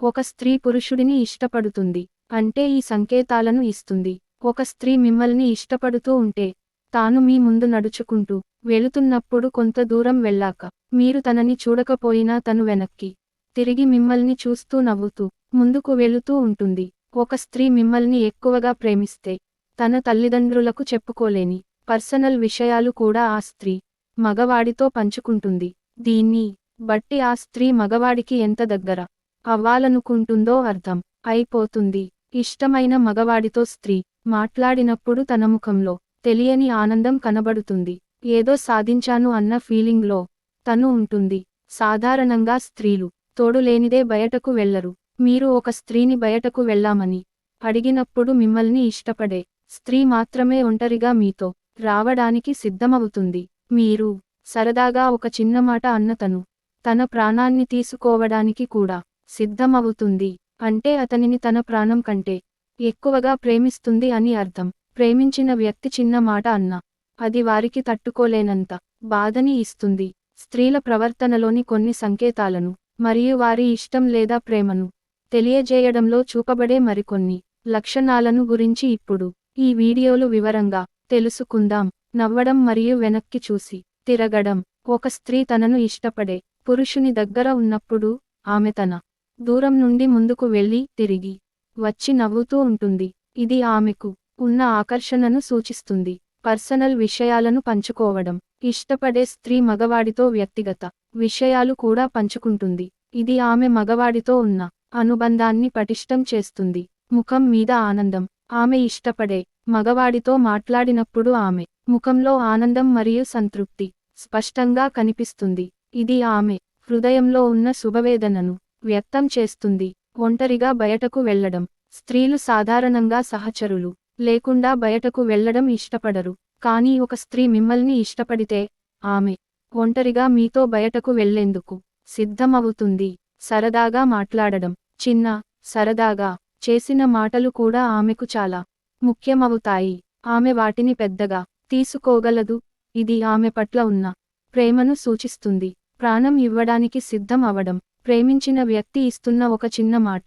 ఒక స్త్రీ పురుషుడిని ఇష్టపడుతుంది అంటే ఈ సంకేతాలను ఇస్తుంది. ఒక స్త్రీ మిమ్మల్ని ఇష్టపడుతూ ఉంటే తాను మీ ముందు నడుచుకుంటూ వెళుతున్నప్పుడు కొంత దూరం వెళ్ళాక మీరు తనని చూడకపోయినా తను వెనక్కి తిరిగి మిమ్మల్ని చూస్తూ నవ్వుతూ ముందుకు వెళుతూ ఉంటుంది. ఒక స్త్రీ మిమ్మల్ని ఎక్కువగా ప్రేమిస్తే తన తల్లిదండ్రులకు చెప్పుకోలేని పర్సనల్ విషయాలు కూడా ఆ స్త్రీ మగవాడితో పంచుకుంటుంది. దీన్ని బట్టి ఆ స్త్రీ మగవాడికి ఎంత దగ్గర అవ్వాలనుకుంటుందో అర్థం అయిపోతుంది. ఇష్టమైన మగవాడితో స్త్రీ మాట్లాడినప్పుడు తన ముఖంలో తెలియని ఆనందం కనబడుతుంది. ఏదో సాధించాను అన్న ఫీలింగ్లో తను ఉంటుంది. సాధారణంగా స్త్రీలు తోడులేనిదే బయటకు వెళ్ళరు మీరు ఒక స్త్రీని బయటకు వెళ్ళామని అడిగినప్పుడు మిమ్మల్ని ఇష్టపడే స్త్రీ మాత్రమే ఒంటరిగా మీతో రావడానికి సిద్ధమవుతుంది. మీరు సరదాగా ఒక చిన్న మాట అన్న తను తన ప్రాణాన్ని తీసుకోవడానికి కూడా సిద్ధమవుతుంది. అంటే అతనిని తన ప్రాణం కంటే ఎక్కువగా ప్రేమిస్తుంది అని అర్థం. ప్రేమించిన వ్యక్తి చిన్న మాట అన్నా అది వారికి తట్టుకోలేనంత బాధని ఇస్తుంది. స్త్రీల ప్రవర్తనలోని కొన్ని సంకేతాలను మరియు వారి ఇష్టం లేదా ప్రేమను తెలియజేయడంలో చూపబడే మరికొన్ని లక్షణాలను గురించి ఇప్పుడు ఈ వీడియోలు వివరంగా తెలుసుకుందాం. నవ్వడం మరియు వెనక్కి చూసి తిరగడం. ఒక స్త్రీ తనను ఇష్టపడే పురుషుని దగ్గర ఉన్నప్పుడు ఆమె తన దూరం నుండి ముందుకు వెళ్ళి తిరిగి వచ్చి నవ్వుతూ ఉంటుంది. ఇది ఆమెకు ఉన్న ఆకర్షణను సూచిస్తుంది. పర్సనల్ విషయాలను పంచుకోవడం. ఇష్టపడే స్త్రీ మగవాడితో వ్యక్తిగత విషయాలు కూడా పంచుకుంటుంది. ఇది ఆమె మగవాడితో ఉన్న అనుబంధాన్ని పటిష్టం చేస్తుంది. ముఖం మీద ఆనందం. ఆమె ఇష్టపడే మగవాడితో మాట్లాడినప్పుడు ఆమె ముఖంలో ఆనందం మరియు సంతృప్తి స్పష్టంగా కనిపిస్తుంది. ఇది ఆమె హృదయంలో ఉన్న శుభవేదనను వ్యక్తం చేస్తుంది. ఒంటరిగా బయటకు వెళ్ళడం స్త్రీలు సాధారణంగా సహచరులు. లేకుండా బయటకు వెళ్ళడం ఇష్టపడరు. కానీ ఒక స్త్రీ మిమ్మల్ని ఇష్టపడితే ఆమె ఒంటరిగా మీతో బయటకు వెళ్ళేందుకు సిద్ధమవుతుంది. సరదాగా మాట్లాడడం. చిన్న సరదాగా చేసిన మాటలు కూడా ఆమెకు చాలా ముఖ్యమవుతాయి. ఆమె వాటిని పెద్దగా తీసుకోగలదు. ఇది ఆమె పట్ల ఉన్న ప్రేమను సూచిస్తుంది. ప్రాణం ఇవ్వడానికి సిద్ధం అవడం. ప్రేమించిన వ్యక్తి ఇస్తున్న ఒక చిన్న మాట.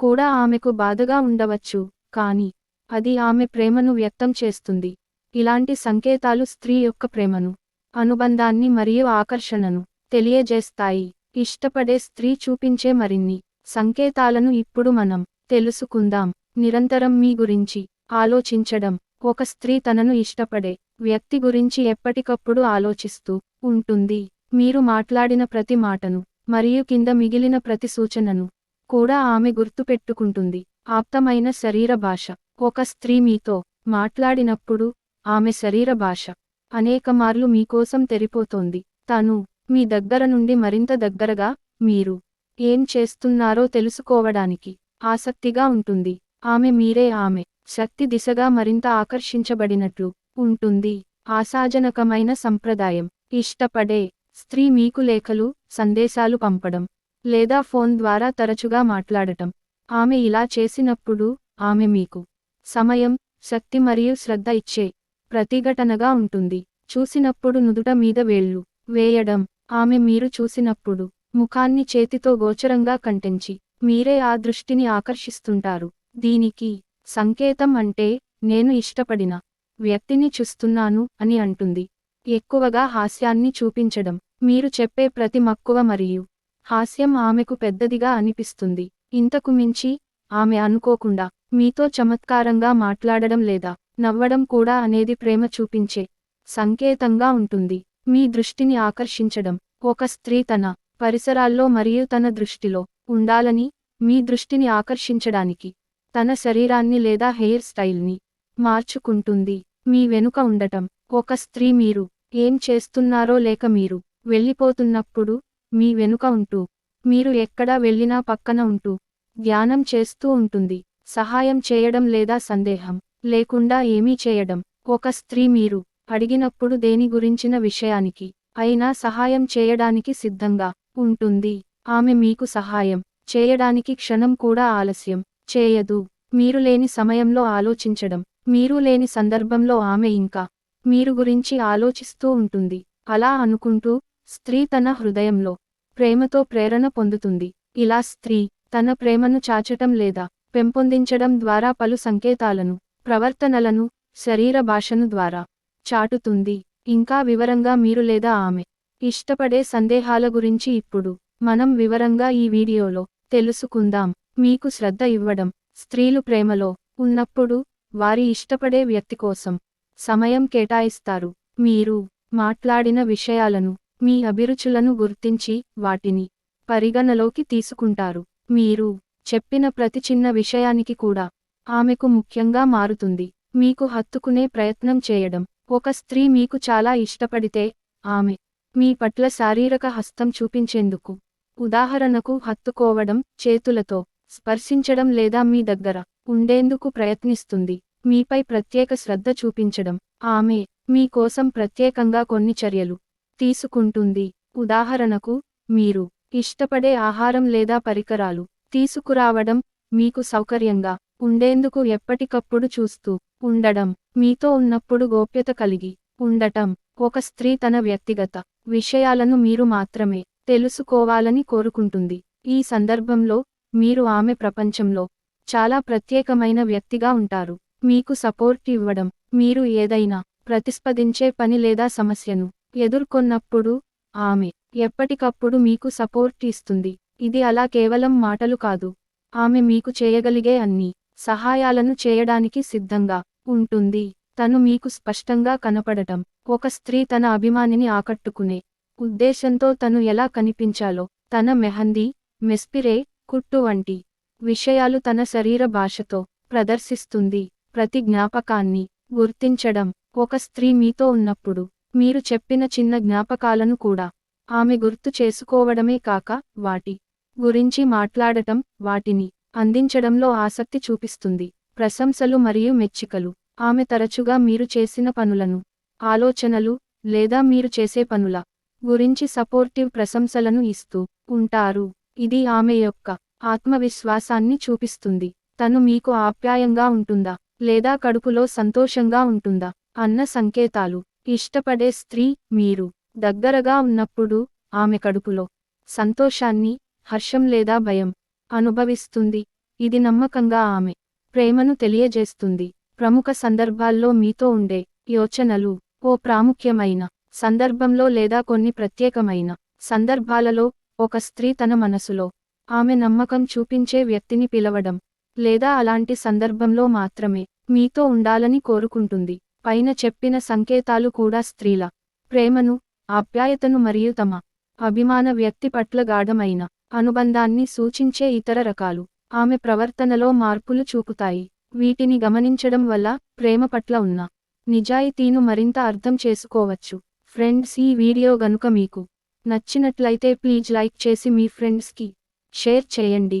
కూడా ఆమెకు బాధగా ఉండవచ్చు కానీ అది ఆమె ప్రేమను వ్యక్తం చేస్తుంది. ఇలాంటి సంకేతాలు స్త్రీ యొక్క ప్రేమను అనుబంధాన్ని మరియు ఆకర్షణను తెలియజేస్తాయి. ఇష్టపడే స్త్రీ చూపించే మరిన్ని సంకేతాలను ఇప్పుడు మనం తెలుసుకుందాం. నిరంతరం మీ గురించి ఆలోచించడం ఒక స్త్రీ తనను ఇష్టపడే వ్యక్తి గురించి ఎప్పటికప్పుడు ఆలోచిస్తూ ఉంటుంది. మీరు మాట్లాడిన ప్రతి మాటను మరియు కింద మిగిలిన ప్రతి సూచనను కూడా ఆమె గుర్తుపెట్టుకుంటుంది. ఆప్తమైన శరీర భాష. ఒక స్త్రీ మీతో మాట్లాడినప్పుడు ఆమె శరీర భాష అనేకమార్లు మీకోసం తెరిపోతోంది. తను మీ దగ్గర నుండి మరింత దగ్గరగా మీరు ఏం చేస్తున్నారో తెలుసుకోవడానికి ఆసక్తిగా ఉంటుంది. ఆమె మీరే ఆమె. శక్తి దిశగా మరింత ఆకర్షించబడినట్లు ఉంటుంది. ఆశాజనకమైన సంప్రదాయం. ఇష్టపడే స్త్రీ మీకు లేఖలు సందేశాలు పంపడం లేదా ఫోన్ ద్వారా తరచుగా మాట్లాడటం. ఆమె ఇలా చేసినప్పుడు ఆమె మీకు సమయం శక్తి మరియు శ్రద్ధ ఇచ్చే ప్రతిఘటనగా ఉంటుంది. చూసినప్పుడు నుదుట మీద వేళ్ళు వేయడం ఆమె మీరు చూసినప్పుడు ముఖాన్ని చేతితో గోచరంగా కంటించి మీరే ఆ దృష్టిని ఆకర్షిస్తుంటారు. దీనికి సంకేతం అంటే నేను ఇష్టపడిన వ్యక్తిని చూస్తున్నాను అని అంటుంది. ఎక్కువగా హాస్యాన్ని చూపించడం. మీరు చెప్పే ప్రతి మక్కువ మరియు హాస్యం ఆమెకు పెద్దదిగా అనిపిస్తుంది. ఇంతకు మించి ఆమె అనుకోకుండా మీతో చమత్కారంగా మాట్లాడడం లేదా నవ్వడం కూడా అనేది ప్రేమ చూపించే సంకేతంగా ఉంటుంది. మీ దృష్టిని ఆకర్షించడం ఒక స్త్రీ తన పరిసరాల్లో మరియు తన దృష్టిలో ఉండాలని మీ దృష్టిని ఆకర్షించడానికి తన శరీరాన్ని లేదా హెయిర్ స్టైల్ని మార్చుకుంటుంది. మీ వెనుక ఉండటం ఒక స్త్రీ మీరు ఏం చేస్తున్నారో లేక మీరు వెళ్ళిపోతున్నప్పుడు మీ వెనుక ఉంటూ మీరు ఎక్కడా వెళ్ళినా పక్కన ఉంటూ ధ్యానం చేస్తూ ఉంటుంది. సహాయం చేయడం లేదా సందేహం లేకుండా ఏమీ చేయడం. ఒక స్త్రీ మీరు అడిగినప్పుడు దేని గురించిన విషయానికి అయినా సహాయం చేయడానికి సిద్ధంగా ఉంటుంది. ఆమె మీకు సహాయం చేయడానికి క్షణం కూడా ఆలస్యం చేయదు. మీరు లేని సమయంలో ఆలోచించడం మీరు లేని సందర్భంలో ఆమె ఇంకా మీరు గురించి ఆలోచిస్తూ ఉంటుంది. అలా అనుకుంటూ స్త్రీ తన హృదయంలో ప్రేమతో ప్రేరణ పొందుతుంది. ఇలా స్త్రీ తన ప్రేమను చాచటం లేదా పెంపొందించడం ద్వారా పలు సంకేతాలను ప్రవర్తనలను శరీర భాషను ద్వారా చాటుతుంది. ఇంకా వివరంగా మీరు లేదా ఆమె ఇష్టపడే సందేహాల గురించి ఇప్పుడు మనం వివరంగా ఈ వీడియోలో తెలుసుకుందాం. మీకు శ్రద్ధ ఇవ్వడం స్త్రీలు ప్రేమలో ఉన్నప్పుడు వారి ఇష్టపడే వ్యక్తి కోసం సమయం కేటాయిస్తారు. మీరు మాట్లాడిన విషయాలను మీ అభిరుచులను గుర్తించి వాటిని పరిగణలోకి తీసుకుంటారు. మీరు చెప్పిన ప్రతి చిన్న విషయానికి కూడా ఆమెకు ముఖ్యంగా మారుతుంది. మీకు హత్తుకునే ప్రయత్నం చేయడం. ఒక స్త్రీ మీకు చాలా ఇష్టపడితే ఆమె మీ పట్ల శారీరక హస్తం చూపించేందుకు ఉదాహరణకు హత్తుకోవడం చేతులతో స్పర్శించడం లేదా మీ దగ్గర ఉండేందుకు ప్రయత్నిస్తుంది. మీపై ప్రత్యేక శ్రద్ధ చూపించడం. ఆమె మీ కోసం ప్రత్యేకంగా కొన్ని చర్యలు తీసుకుంటుంది. ఉదాహరణకు మీరు ఇష్టపడే ఆహారం లేదా పరికరాలు తీసుకురావడం మీకు సౌకర్యంగా ఉండేందుకు ఎప్పటికప్పుడు చూస్తూ ఉండడం మీతో ఉన్నప్పుడు గోప్యత కలిగి ఉండటం ఒక స్త్రీ తన వ్యక్తిగత విషయాలను మీరు మాత్రమే తెలుసుకోవాలని కోరుకుంటుంది. ఈ సందర్భంలో మీరు ఆమె ప్రపంచంలో చాలా ప్రత్యేకమైన వ్యక్తిగా ఉంటారు. మీకు సపోర్ట్ ఇవ్వడం మీరు ఏదైనా ప్రతిస్పదించే పని లేదా సమస్యను ఎదుర్కొన్నప్పుడు ఆమె ఎప్పటికప్పుడు మీకు సపోర్ట్ ఇస్తుంది. ఇది అలా కేవలం మాటలు కాదు. ఆమె మీకు చేయగలిగే అన్ని సహాయాలను చేయడానికి సిద్ధంగా ఉంటుంది. తను మీకు స్పష్టంగా కనపడటం ఒక స్త్రీ తన అభిమానిని ఆకట్టుకునే ఉద్దేశంతో తను ఎలా కనిపించాలో తన మెహందీ మెస్పిరే కుట్టు వంటి విషయాలు తన శరీర భాషతో ప్రదర్శిస్తుంది. ప్రతి జ్ఞాపకాన్ని గుర్తించడం ఒక స్త్రీ మీతో ఉన్నప్పుడు మీరు చెప్పిన చిన్న జ్ఞాపకాలను కూడా ఆమె గుర్తు చేసుకోవడమే కాక వాటి గురించి మాట్లాడటం వాటిని అందించడంలో ఆసక్తి చూపిస్తుంది. ప్రశంసలు మరియు మెచ్చికలు. ఆమె తరచుగా మీరు చేసిన పనులను ఆలోచనలు లేదా మీరు చేసే పనుల గురించి సపోర్టివ్ ప్రశంసలను ఇస్తూ ఉంటారు. ఇది ఆమె యొక్క ఆత్మవిశ్వాసాన్ని చూపిస్తుంది. తను మీకు ఆప్యాయంగా ఉంటుందా? లేదా కడుపులో సంతోషంగా ఉంటుందా? అన్న సంకేతాలు. ఇష్టపడే స్త్రీ మీరు దగ్గరగా ఉన్నప్పుడు ఆమె కడుపులో సంతోషాన్ని హర్షం లేదా భయం అనుభవిస్తుంది. ఇది నమ్మకంగా ఆమె ప్రేమను తెలియజేస్తుంది. ప్రముఖ సందర్భాల్లో మీతో ఉండే యోచనలు ఓ ప్రాముఖ్యమైన సందర్భంలో లేదా కొన్ని ప్రత్యేకమైన సందర్భాలలో ఒక స్త్రీ తన మనసులో ఆమె నమ్మకం చూపించే వ్యక్తిని పిలవడం లేదా అలాంటి సందర్భంలో మాత్రమే మీతో ఉండాలని కోరుకుంటుంది. పైన చెప్పిన సంకేతాలు కూడా స్త్రీల ప్రేమను ఆప్యాయతను మరియు తమ అభిమాన వ్యక్తి పట్ల గాఢమైన అనుబంధాన్ని సూచించే ఇతర రకాలు ఆమె ప్రవర్తనలో మార్పులు చూపుతాయి. వీటిని గమనించడం వల్ల ప్రేమ పట్ల ఉన్న నిజాయితీను మరింత అర్థం చేసుకోవచ్చు. ఫ్రెండ్స్ ఈ వీడియో గనుక మీకు నచ్చినట్లయితే ప్లీజ్ లైక్ చేసి మీ ఫ్రెండ్స్కి షేర్ చేయండి.